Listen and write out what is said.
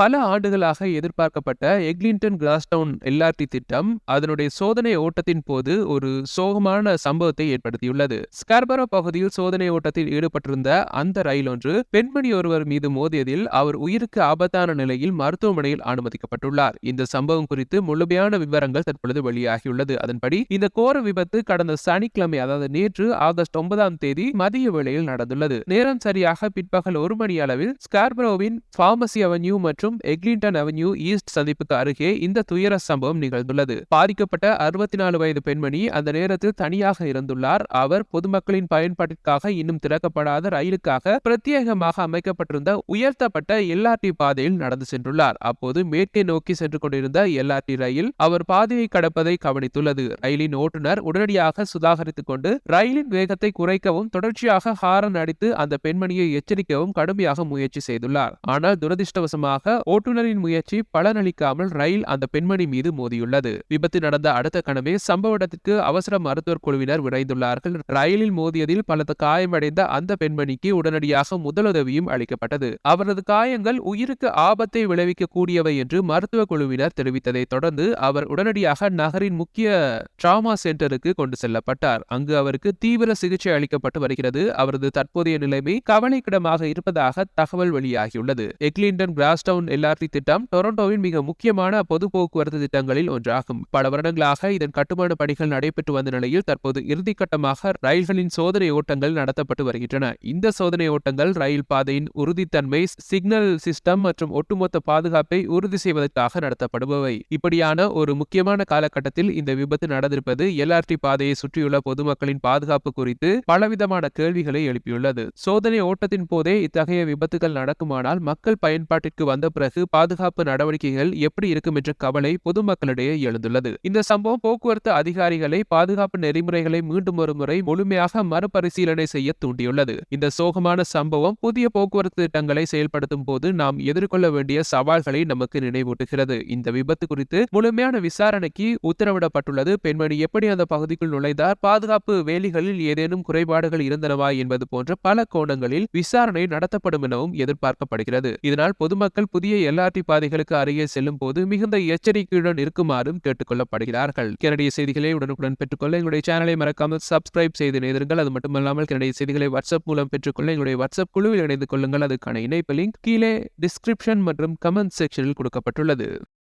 பல ஆண்டுகளாக எதிர்பார்க்கப்பட்ட எக்லிங்டன் கிராஸ்டவுன் எல்ஆர்டி திட்டம் அதனுடைய சோதனை ஓட்டத்தின் போது ஒரு சோகமான சம்பவத்தை ஏற்படுத்தியுள்ளது. ஸ்கார்பரோ பகுதியில் சோதனை ஓட்டத்தில் ஈடுபட்டிருந்த அந்த ரயில் ஒன்று பெண்மணி ஒருவர் மீது மோதியதில் அவர் உயிருக்கு ஆபத்தான நிலையில் மருத்துவமனையில் அனுமதிக்கப்பட்டுள்ளார். இந்த சம்பவம் குறித்து முழுமையான விவரங்கள் தற்பொழுது வெளியாகியுள்ளது. அதன்படி இந்த கோர விபத்து கடந்த சனிக்கிழமை அதாவது நேற்று ஆகஸ்ட் ஒன்பதாம் தேதி மதிய வேளையில் நடந்துள்ளது. நேரம் சரியாக பிற்பகல் ஒரு மணி அளவில் ஸ்கார்பரோவின் பார்மசி அவென்யூ மற்றும் எக்லிங்டன் அவென்யூ ஈஸ்ட் சந்திப்புக்கு அருகே இந்த துயர சம்பவம் நிகழ்ந்துள்ளது. பாதிக்கப்பட்ட அறுபத்தி நாலு வயது பெண்மணி அந்த நேரத்தில் தனியாக இருந்துள்ளார். அவர் பொதுமக்களின் பயன்பாட்டிற்காக இன்னும் திறக்கப்படாத ரயிலுக்காக பிரத்யேகமாக அமைக்கப்பட்டிருந்த உயர்த்தப்பட்ட எல்ஆர்டி பாதையில் நடந்து சென்றுள்ளார். அப்போது மேற்கே நோக்கி சென்று கொண்டிருந்த எல்ஆர்டி ரயில் அவர் பாதையை கடப்பதை கவனித்துள்ளது. ரயிலின் ஓட்டுநர் உடனடியாக சுதாகரித்துக் கொண்டு ரயிலின் வேகத்தை குறைக்கவும் தொடர்ச்சியாக ஹாரன் அடித்து அந்த பெண்மணியை எச்சரிக்கவும் கடுமையாக முயற்சி செய்துள்ளார். ஆனால் துரதிருஷ்டவசமாக ஓட்டுநரின் முயற்சி பலனளிக்காமல் ரயில் அந்த பெண்மணி மீது மோதியுள்ளது. விபத்து நடந்த அடுத்த கணமே சம்பவ இடத்திற்கு அவசர மருத்துவர் குழுவினர் விரைந்துள்ளார்கள். ரயிலில் மோதியதில் பலத்த காயமடைந்த அந்த பெண்மணிக்கு உடனடியாக முதலுதவியும் அளிக்கப்பட்டது. அவரது காயங்கள் உயிருக்கு ஆபத்தை விளைவிக்க கூடியவை என்று மருத்துவ குழுவினர் தெரிவித்ததை தொடர்ந்து அவர் உடனடியாக நகரின் முக்கிய டிராமா சென்டருக்கு கொண்டு செல்லப்பட்டார். அங்கு அவருக்கு தீவிர சிகிச்சை அளிக்கப்பட்டு வருகிறது. அவரது தற்போதைய நிலைமை கவலைக்கிடமாக இருப்பதாக தகவல் வெளியாகியுள்ளது. எக்லிண்டன் கிராஸ்டவுன் எல்ஆர்டி திட்டம் டொரண்டோவின் மிக முக்கியமான பொது போக்குவரத்து திட்டங்களில் ஒன்றாகும். பல வருடங்களாக இதன் கட்டுமான பணிகள் நடைபெற்று வந்த நிலையில் தற்போது இறுதிக்கட்டமாக ரயில்களின் சோதனை ஓட்டங்கள் நடத்தப்பட்டு வருகின்றன. இந்த சோதனை ஓட்டங்கள் ரயில் பாதையின் உறுதித்தன்மை சிக்னல் சிஸ்டம் மற்றும் ஒட்டுமொத்த பாதுகாப்பை உறுதி செய்வதற்காக நடத்தப்படுபவை. இப்படியான ஒரு முக்கியமான காலகட்டத்தில் இந்த விபத்து நடந்திருப்பது எல்ஆர்டி பாதையை சுற்றியுள்ள பொதுமக்களின் பாதுகாப்பு குறித்து பலவிதமான கேள்விகளை எழுப்பியுள்ளது. சோதனை ஓட்டத்தின் போதே இத்தகைய விபத்துகள் நடக்குமானால் மக்கள் பயன்பாட்டிற்கு வந்த பிறகு பாதுகாப்பு நடவடிக்கைகள் எப்படி இருக்கும் என்ற கவலை பொதுமக்களிடையே எழுந்துள்ளது. இந்த சம்பவம் போக்குவரத்து அதிகாரிகளை பாதுகாப்பு நெறிமுறைகளை மீண்டும் ஒரு முறை முழுமையாக மறுபரிசீலனை செய்ய தூண்டியுள்ளது. இந்த சோகமான சம்பவம் புதிய போக்குவரத்து திட்டங்களை செயல்படுத்தும் போது நாம் எதிர்கொள்ள வேண்டிய சவால்களை நமக்கு நினைவூட்டுகிறது. இந்த விபத்து குறித்து முழுமையான விசாரணைக்கு உத்தரவிடப்பட்டுள்ளது. பெண்மணி எப்படி அந்த பகுதிக்குள் நுழைந்தார்? பாதுகாப்பு வேலிகளில் ஏதேனும் குறைபாடுகள் இருந்தனவா என்பது போன்ற பல கோணங்களில் விசாரணை நடத்தப்படும் எனவும் எதிர்பார்க்கப்படுகிறது. இதனால் பொதுமக்கள் புதிய எல்ஆர்டி பாதைகளுக்கு அருகே செல்லும் போது மிகுந்த எச்சரிக்கையுடன் இருக்குமாறும் கேட்டுக்கொள்ளப்படுகிறார்கள். கனடிய செய்திகளை உடனுக்குடன் பெற்றுக்கொள்ள எங்களுடைய சேனலை மறக்காமல் சப்ஸ்கிரைப் செய்து இணைந்திருங்கள். அது மட்டுமல்லாமல் கனடிய செய்திகளை வாட்ஸ்அப் மூலம் பெற்றுக்கொள்ள எங்களுடைய வாட்ஸ்அப் குழுவில் இணைந்து கொள்ளுங்கள். அதுக்கான இணைப்பு லிங்க் கீழே டிஸ்கிரிப்ஷன் மற்றும் கமெண்ட் செக்ஷனில் கொடுக்கப்பட்டுள்ளது.